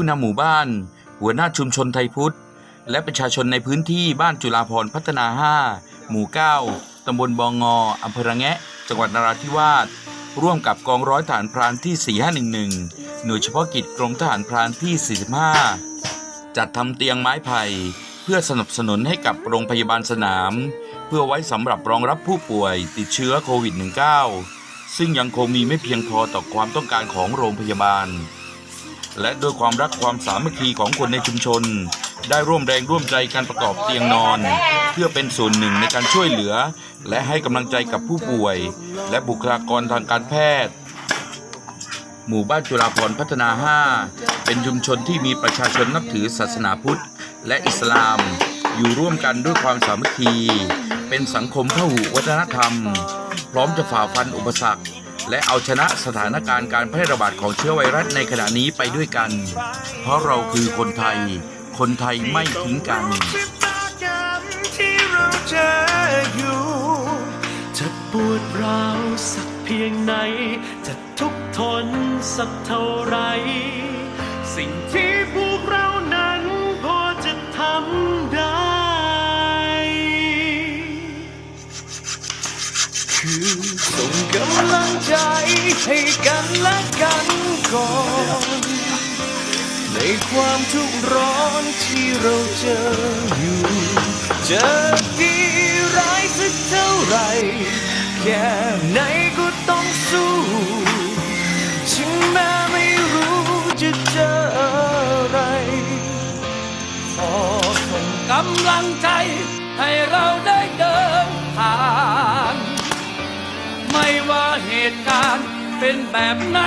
ผู้นำหมู่บ้าน หัวหน้าชุมชนไทยพุทธ และประชาชนในพื้นที่บ้านจุฬาพรพัฒนา 5 หมู่ 9 ตำบลบองงออำเภอระแงะ จังหวัดนราธิวาส ร่วมกับกองร้อยทหารพรานที่ 4511 หน่วยเฉพาะกิจกรมทหารพรานที่ 45 จัดทำเตียงไม้ไผ่ เพื่อสนับสนุนให้กับโรงพยาบาลสนาม เพื่อไว้สำหรับรองรับผู้ป่วยติดเชื้อโควิด -19 ซึ่งยังคงมีไม่เพียงพอต่อความต้องการของโรงพยาบาล และด้วยความรักความสามัคคีของคนในชุมชน ได้ร่วมแรงร่วมใจการประกอบเตียงนอน เพื่อเป็นส่วนหนึ่งในการช่วยเหลือ และให้กำลังใจกับผู้ป่วย และบุคลากรทางการแพทย์ หมู่บ้านจุฬาพรพัฒนา 5 เป็นชุมชนที่มีประชาชนนับถือศาสนาพุทธ และอิสลาม อยู่ร่วมกันด้วยความสามัคคี เป็นสังคมพหุวัฒนธรรม พร้อมจะฝ่าฟันอุปสรรค และเอาชนะสถานการณ์การแพร่ระบาดของเชื้อไวรัสในขณะนี้ไปด้วยกัน เพราะเราคือคนไทย คนไทยไม่ทิ้งกันที่เราเจออยู่จะปวดร้าวสักเพียงไหน จะทุกทนสักเท่าไร สิ่งที่พวกเรา คือส่งกำลังใจให้กันและกันก่อน ในความทุกข์ร้อนที่เราเจออยู่จะดีร้ายสักเท่าไหรแค่ไหนก็ต้องสู้ถึงแม้ไม่รู้จะเจออะไรขอส่งกำลังใจให้เราได้เดิน ตุการณ์เป็นแบบไหน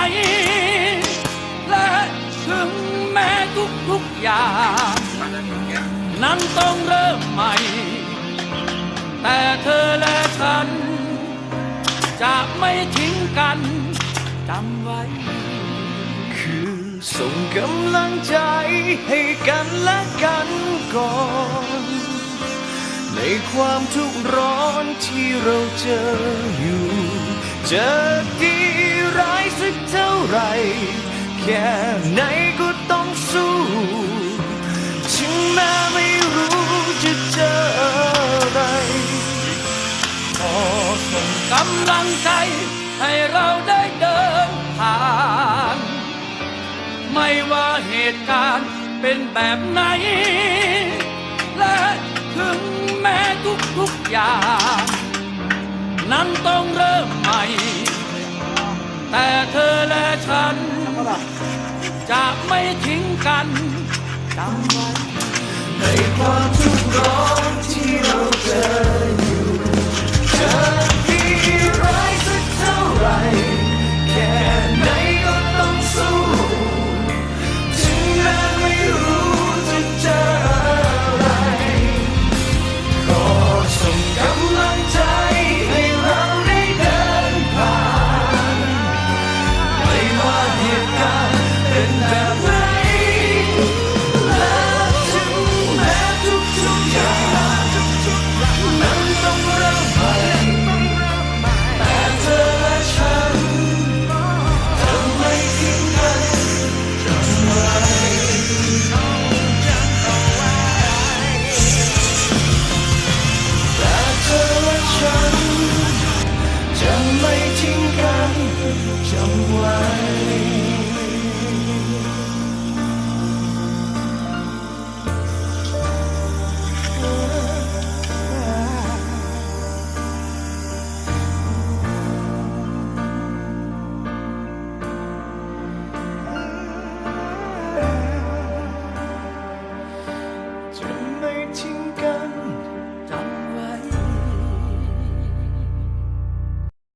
และถึงแม้ทุกทุกๆอย่าง นั้นต้องเริ่มใหม่ แต่เธอและฉัน จะไม่ทิ้งกันจำไว้ คือส่งกำลังใจให้กันและกันก่อนในความทุกข์ร้อนที่เราเจออยู่ จะดีร้ายสักเท่าไร แค่ไหนก็ต้องสู้ถึงแม้ไม่รู้จะเจออะไรขอส่งกำลังใจให้เราได้เดินผ่าน ไม่ว่าเหตุการณ์เป็นแบบไหน และถึงแม้ทุกๆอย่าง นั้นต้องเริ่ม แต่เธอและฉัน จะไม่ทิ้งกันจำไว้ในความทุกข์ร้อนที่เราเจอ